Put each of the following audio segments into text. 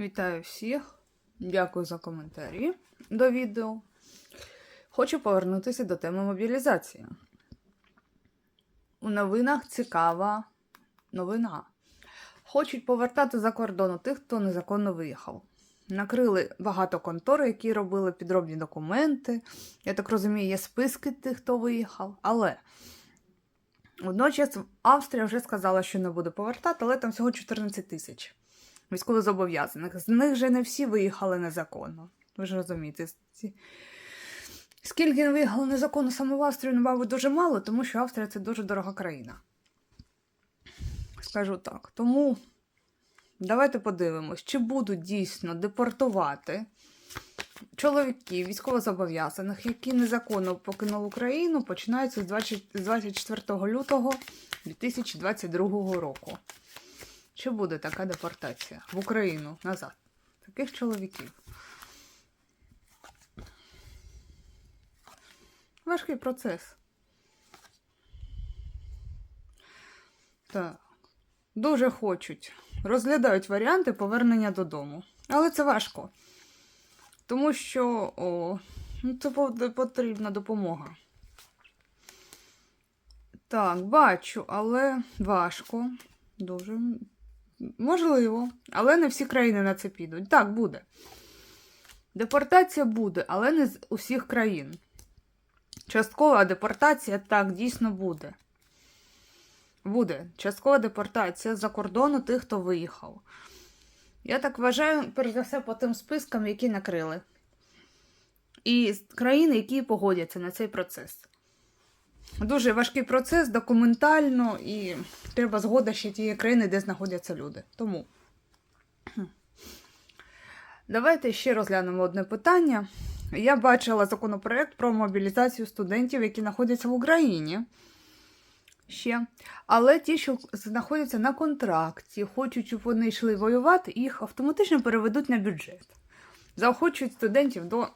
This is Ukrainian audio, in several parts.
Вітаю всіх. Дякую за коментарі до відео. Хочу повернутися до теми мобілізації. У новинах цікава новина. Хочуть повертати за кордону тих, хто незаконно виїхав. Накрили багато контор, які робили підробні документи. Я так розумію, є списки тих, хто виїхав. Але водночас Австрія вже сказала, що не буде повертати, але там всього 14 тисяч військовозобов'язаних. З них же не всі виїхали незаконно. Ви ж розумієте. Скільки виїхали незаконно саме в Австрію, мабуть, дуже мало, тому що Австрія це дуже дорога країна. Скажу так. Тому давайте подивимось, чи будуть дійсно депортувати чоловіків, військовозобов'язаних, які незаконно покинули Україну, 20 з 24 лютого 2022 року. Чи буде така депортація в Україну назад? Таких чоловіків. Важкий процес. Так. Дуже хочуть. Розглядають варіанти повернення додому. Але це важко. Тому що о, ну, це потрібна допомога. Так, бачу, але важко. Дуже можливо. Але не всі країни на це підуть. Так, буде. Депортація буде, але не з усіх країн. Часткова депортація так дійсно буде. Буде часткова депортація за кордону тих, хто виїхав. Я так вважаю, перш за все, по тим спискам, які накрили. І країни, які погодяться на цей процес. Дуже важкий процес документально, і треба згода ще тієї країни, де знаходяться люди. Тому. Давайте ще розглянемо одне питання. Я бачила законопроект про мобілізацію студентів, які знаходяться в Україні. Ще. Але ті, що знаходяться на контракті, хочуть, щоб вони йшли воювати, їх автоматично переведуть на бюджет. Заохочують студентів до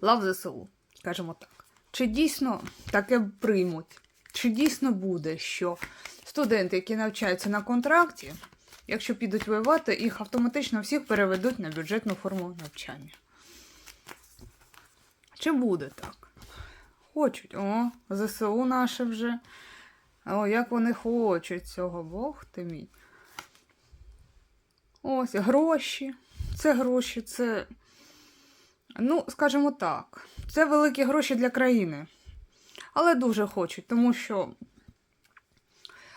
лав ЗСУ, скажімо так. Чи дійсно таке приймуть? Чи дійсно буде, що студенти, які навчаються на контракті, якщо підуть воювати, їх автоматично всіх переведуть на бюджетну форму навчання? Чи буде так? Хочуть. О, ЗСУ наше вже. О, як вони хочуть цього, Бог ти мій. Ось, гроші. Це гроші, це. Ну, скажімо так, це великі гроші для країни. Але дуже хочуть, тому що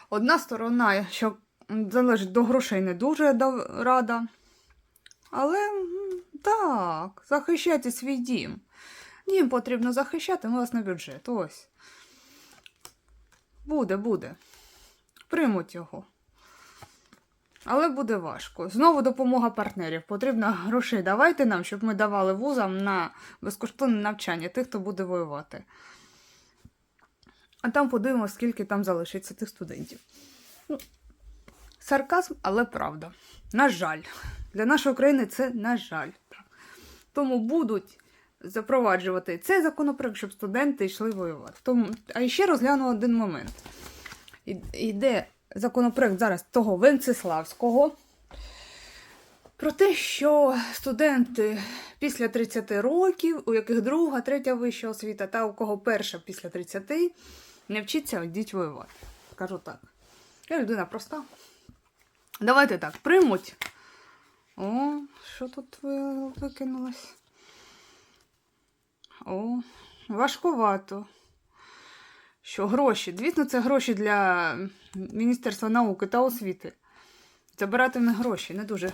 одна сторона, що залежить до грошей, не дуже рада. Але так, захищайте свій дім. Дім потрібно захищати, власне, бюджет. Ось. Буде, буде. Приймуть його. Але буде важко. Знову допомога партнерів. Потрібно грошей давайте нам, щоб ми давали вузам на безкоштовне навчання тих, хто буде воювати. А там подивимося, скільки там залишиться тих студентів. Ну, сарказм, але правда. На жаль. Для нашої країни це на жаль. Тому будуть запроваджувати цей законопроект, щоб студенти йшли воювати. Тому, а ще розгляну один момент. І- Йде законопроект зараз того Венцеславського про те, що студенти після 30 років, у яких друга, третя вища освіта, та у кого перша після 30, не вчиться йдіть воювати. Кажу так. Я людина проста. Давайте так, приймуть. О, що тут викинулось? О, важкувато. Що гроші? Звісно, це гроші для Міністерства науки та освіти. Забирати в них гроші не дуже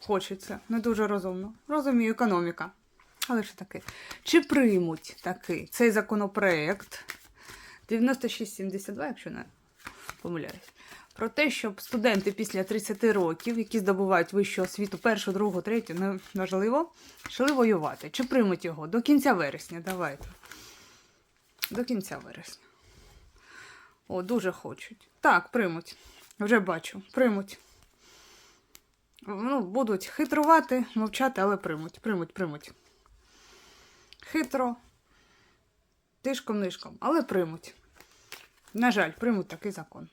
хочеться, не дуже розумно. Розумію, економіка. Але ж таки. Чи приймуть такий цей законопроект 9672, якщо не помиляюсь, про те, щоб студенти після 30 років, які здобувають вищу освіту, першу, другу, третю, неважливо, йшли воювати. Чи приймуть його? До кінця вересня, давайте. До кінця вересня. О, дуже хочуть. Так, приймуть. Вже бачу, приймуть. Ну, будуть хитрувати, мовчати, але приймуть, приймуть, приймуть. Хитро, тишком-нишком, але приймуть. На жаль, приймуть такий закон.